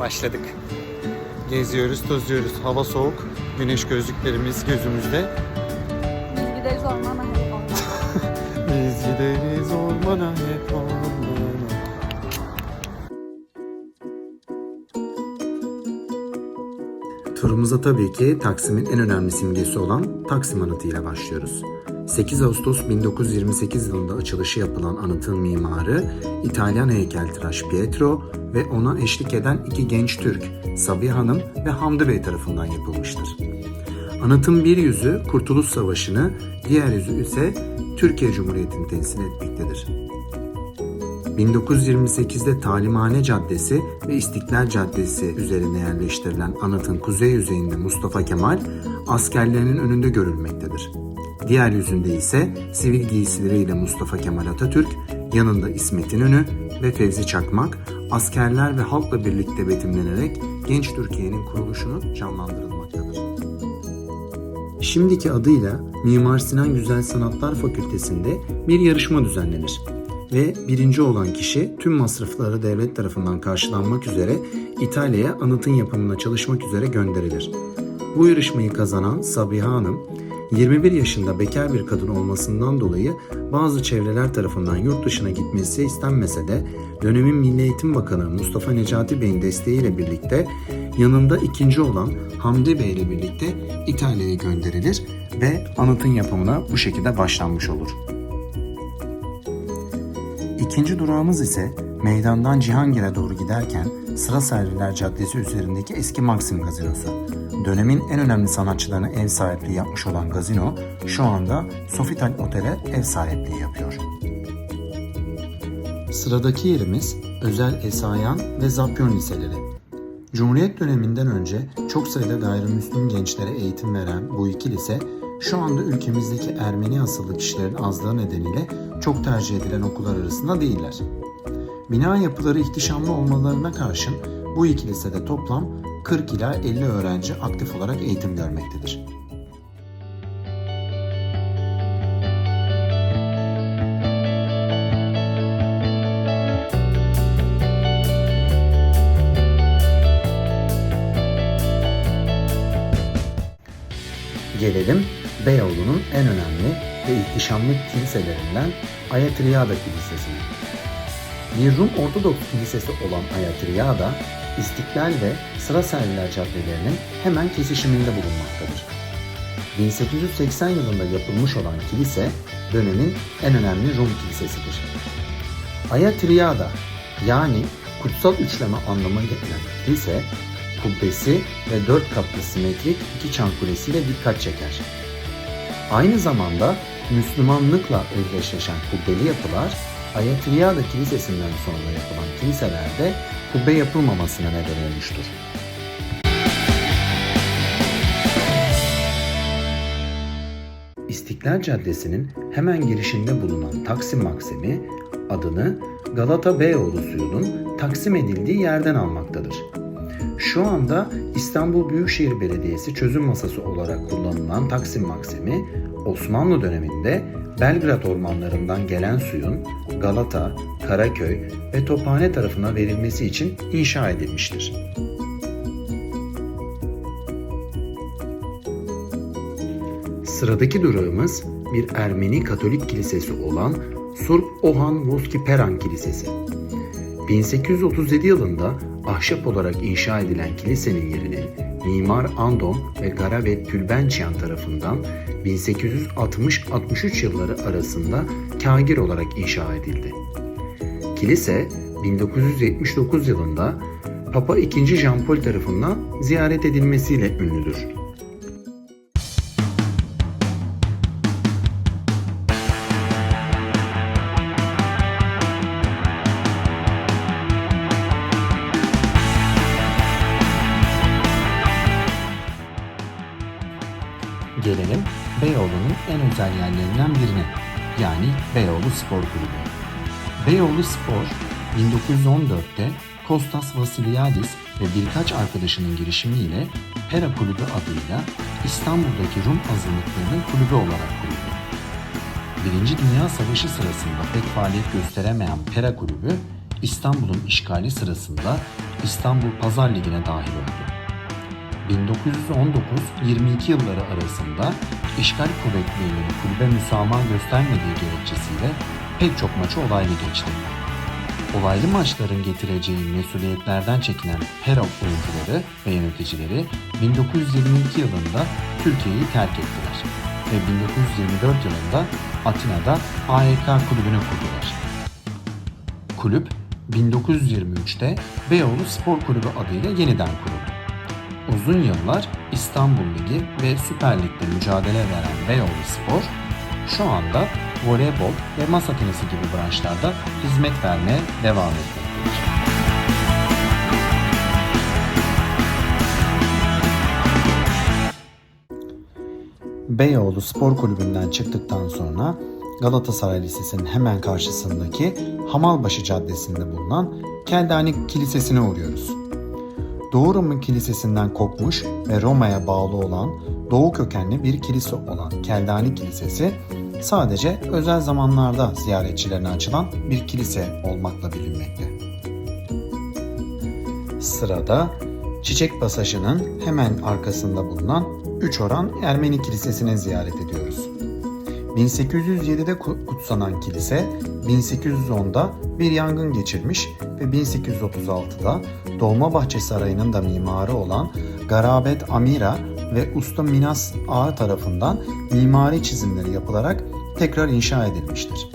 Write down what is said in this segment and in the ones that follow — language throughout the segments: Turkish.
Başladık. Geziyoruz, tozuyoruz. Hava soğuk. Güneş gözlüklerimiz gözümüzde. Biz gideriz ormana hep ormana. Biz gideriz ormana hep ormana. Turumuza tabii ki Taksim'in en önemli simgesi olan Taksim Anıtı ile başlıyoruz. 8 Ağustos 1928 yılında açılışı yapılan anıtın mimarı İtalyan heykeltıraş Pietro ve ona eşlik eden iki genç Türk, Sabiha Hanım ve Hamdi Bey tarafından yapılmıştır. Anıtın bir yüzü Kurtuluş Savaşı'nı, diğer yüzü ise Türkiye Cumhuriyeti'ni temsil etmektedir. 1928'de Talimhane Caddesi ve İstiklal Caddesi üzerine yerleştirilen anıtın kuzey yüzeyinde Mustafa Kemal askerlerinin önünde görülmektedir. Diğer yüzünde ise sivil giysileriyle Mustafa Kemal Atatürk, yanında İsmet İnönü ve Fevzi Çakmak askerler ve halkla birlikte betimlenerek genç Türkiye'nin kuruluşunu canlandırılmaktadır. Şimdiki adıyla Mimar Sinan Güzel Sanatlar Fakültesi'nde bir yarışma düzenlenir ve birinci olan kişi tüm masrafları devlet tarafından karşılanmak üzere İtalya'ya anıtın yapımına çalışmak üzere gönderilir. Bu yarışmayı kazanan Sabiha Hanım, 21 yaşında bekar bir kadın olmasından dolayı bazı çevreler tarafından yurt dışına gitmesi istenmese de dönemin Milli Eğitim Bakanı Mustafa Necati Bey'in desteğiyle birlikte yanında ikinci olan Hamdi Bey ile birlikte İtalya'ya gönderilir ve anıtın yapımına bu şekilde başlanmış olur. İkinci durağımız ise meydandan Cihangir'e doğru giderken Sıra Serviler Caddesi üzerindeki eski Maxim Gazinosu. Dönemin en önemli sanatçılarına ev sahipliği yapmış olan gazino şu anda Sofitel Otel'e ev sahipliği yapıyor. Sıradaki yerimiz Özel Esayan ve Zapyon liseleri. Cumhuriyet döneminden önce çok sayıda gayrimüslim gençlere eğitim veren bu iki lise şu anda ülkemizdeki Ermeni asıllı kişilerin azlığı nedeniyle çok tercih edilen okullar arasında değiller. Bina yapıları ihtişamlı olmalarına karşın bu iki lisede toplam 40 ila 50 öğrenci aktif olarak eğitim görmektedir. Gelelim Beyoğlu'nun en önemli ve ihtişamlı kiliselerinden Ayatriyada Kilisesi'ne. Bir Rum Ortodoks Kilisesi olan Ayatriyada, İstiklal ve Sıra Serviler caddelerinin hemen kesişiminde bulunmaktadır. 1880 yılında yapılmış olan kilise, dönemin en önemli Rum kilisesidir. Ayatriyada yani kutsal üçleme anlamına gelen kilise, kubbesi ve dört katlı simetrik iki çan kulesiyle dikkat çeker. Aynı zamanda Müslümanlıkla özdeşleşen kubbeli yapılar Ayatriyada Kilisesi'nden sonra yapılan kiliselerde kubbe yapılmamasına neden olmuştur. İstiklal Caddesi'nin hemen girişinde bulunan Taksim Maksimi adını Galata Beyoğlu suyunun taksim edildiği yerden almaktadır. Şu anda İstanbul Büyükşehir Belediyesi çözüm masası olarak kullanılan Taksim Maksimi, Osmanlı döneminde Belgrad ormanlarından gelen suyun Galata, Karaköy ve Tophane tarafına verilmesi için inşa edilmiştir. Sıradaki durağımız bir Ermeni Katolik Kilisesi olan Surp Ohan Voskiperan Kilisesi. 1837 yılında ahşap olarak inşa edilen kilisenin yerini Mimar Andon ve Garavet Gülbençian tarafından 1860-63 yılları arasında kagir olarak inşa edildi. Kilise 1979 yılında Papa II. Jean Paul tarafından ziyaret edilmesiyle ünlüdür. Gelelim Beyoğlu'nun en özel yerlerinden birine yani Beyoğlu Spor Kulübü. Beyoğlu Spor 1914'te Kostas Vasiliadis ve birkaç arkadaşının girişimiyle Pera Kulübü adıyla İstanbul'daki Rum azınlıklarının kulübü olarak kuruldu. Birinci Dünya Savaşı sırasında pek faaliyet gösteremeyen Pera Kulübü, İstanbul'un işgali sırasında İstanbul Pazar Ligi'ne dahil oldu. 1919-22 yılları arasında işgal kuvvetlerinin kulübe müsamaha göstermediği gerekçesiyle pek çok maçı olaylı geçti. Olaylı maçların getireceği mesuliyetlerden çekinen Pera oyuncuları ve yöneticileri 1922 yılında Türkiye'yi terk ettiler ve 1924 yılında Atina'da AEK kulübünü kurdular. Kulüp 1923'te Beyoğlu Spor Kulübü adıyla yeniden kuruldu. Uzun yıllar İstanbul Ligi ve Süper Lig'de mücadele veren Beyoğlu Spor, şu anda voleybol ve masa tenisi gibi branşlarda hizmet vermeye devam etmektedir. Beyoğlu Spor Kulübü'nden çıktıktan sonra Galatasaray Lisesi'nin hemen karşısındaki Hamalbaşı Caddesi'nde bulunan Keldani Kilisesi'ne uğruyoruz. Doğu Roma Kilisesi'nden kopmuş ve Roma'ya bağlı olan Doğu kökenli bir kilise olan Keldani Kilisesi sadece özel zamanlarda ziyaretçilerine açılan bir kilise olmakla bilinmekte. Sırada Çiçek Pasajı'nın hemen arkasında bulunan Üç Oran Ermeni Kilisesi'ni ziyaret ediyoruz. 1807'de ku- kutsanan kilise 1810'da bir yangın geçirmiş ve 1836'da Dolmabahçe Sarayı'nın da mimarı olan Garabet Amira ve Usta Minas Ağa tarafından mimari çizimleri yapılarak tekrar inşa edilmiştir.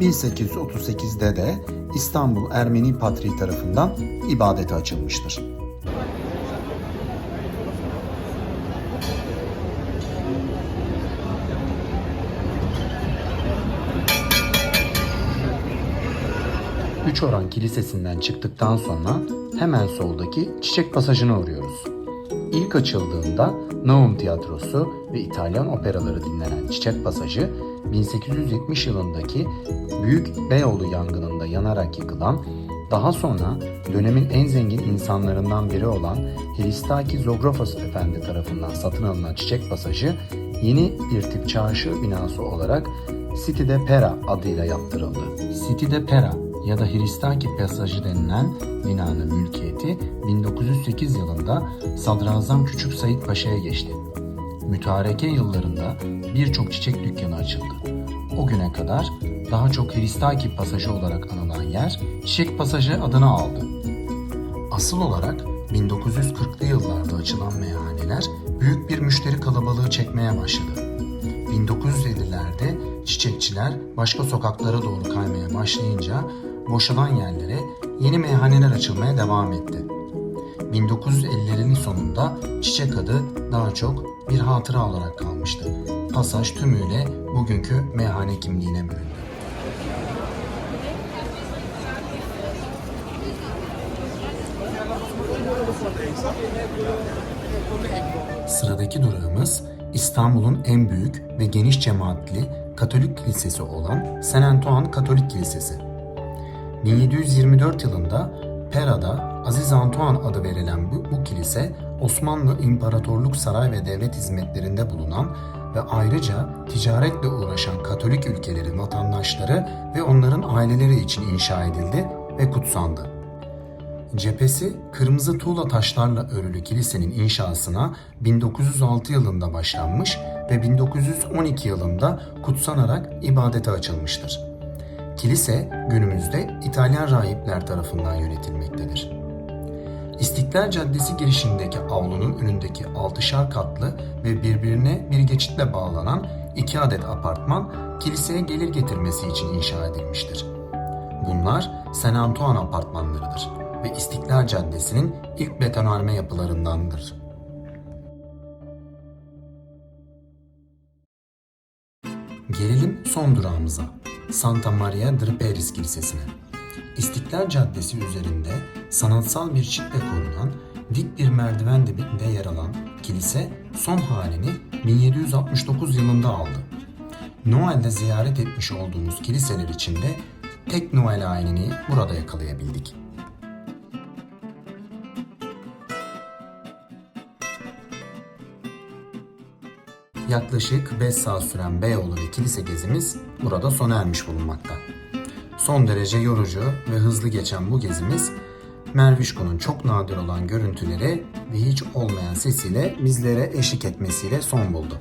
1838'de de İstanbul Ermeni Patriği tarafından ibadete açılmıştır. Üç Oran Kilisesi'nden çıktıktan sonra hemen soldaki Çiçek Pasajı'na uğruyoruz. İlk açıldığında Naum Tiyatrosu ve İtalyan operaları dinlenen Çiçek Pasajı 1870 yılındaki Büyük Beyoğlu yangınında yanarak yıkılan, daha sonra dönemin en zengin insanlarından biri olan Helistaki Zografos Efendi tarafından satın alınan Çiçek Pasajı yeni bir tip çarşı binası olarak City de Pera adıyla yaptırıldı. City de Pera ya da Hristaki Pasajı denilen binanın mülkiyeti 1908 yılında Sadrazam Küçük Said Paşa'ya geçti. Mütareke yıllarında birçok çiçek dükkanı açıldı. O güne kadar daha çok Hristaki Pasajı olarak anılan yer Çiçek Pasajı adını aldı. Asıl olarak 1940'lı yıllarda açılan meyhaneler büyük bir müşteri kalabalığı çekmeye başladı. 1950'lerde çiçekçiler başka sokaklara doğru kaymaya başlayınca boşalan yerlere yeni meyhaneler açılmaya devam etti. 1950'lerin sonunda çiçek adı daha çok bir hatıra olarak kalmıştı. Pasaj tümüyle bugünkü meyhane kimliğine büründü. Sıradaki durağımız İstanbul'un en büyük ve geniş cemaatli Katolik kilisesi olan Saint Antoine Katolik Kilisesi. 1724 yılında Pera'da Aziz Antoine adı verilen bu, bu kilise Osmanlı İmparatorluk Saray ve Devlet hizmetlerinde bulunan ve ayrıca ticaretle uğraşan Katolik ülkelerin vatandaşları ve onların aileleri için inşa edildi ve kutsandı. Cephesi kırmızı tuğla taşlarla örülü kilisenin inşasına 1906 yılında başlanmış ve 1912 yılında kutsanarak ibadete açılmıştır. Kilise günümüzde İtalyan rahipler tarafından yönetilmektedir. İstiklal Caddesi girişindeki avlunun önündeki altışar katlı ve birbirine bir geçitle bağlanan iki adet apartman kiliseye gelir getirmesi için inşa edilmiştir. Bunlar Saint Antoine apartmanlarıdır ve İstiklal Caddesi'nin ilk betonarme yapılarındandır. Gelelim son durağımıza. Santa Maria del Peris Kilisesi'ne. İstiklal Caddesi üzerinde sanatsal bir çitle korunan dik bir merdiven dibinde yer alan kilise son halini 1769 yılında aldı. Noel'de ziyaret etmiş olduğumuz kiliseler içinde tek Noel ayinini burada yakalayabildik. Yaklaşık 5 saat süren Beyoğlu ve kilise gezimiz burada sona ermiş bulunmakta. Son derece yorucu ve hızlı geçen bu gezimiz Mervişko'nun çok nadir olan görüntüleri ve hiç olmayan sesiyle bizlere eşlik etmesiyle son buldu.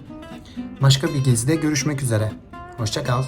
Başka bir gezide görüşmek üzere. Hoşçakal.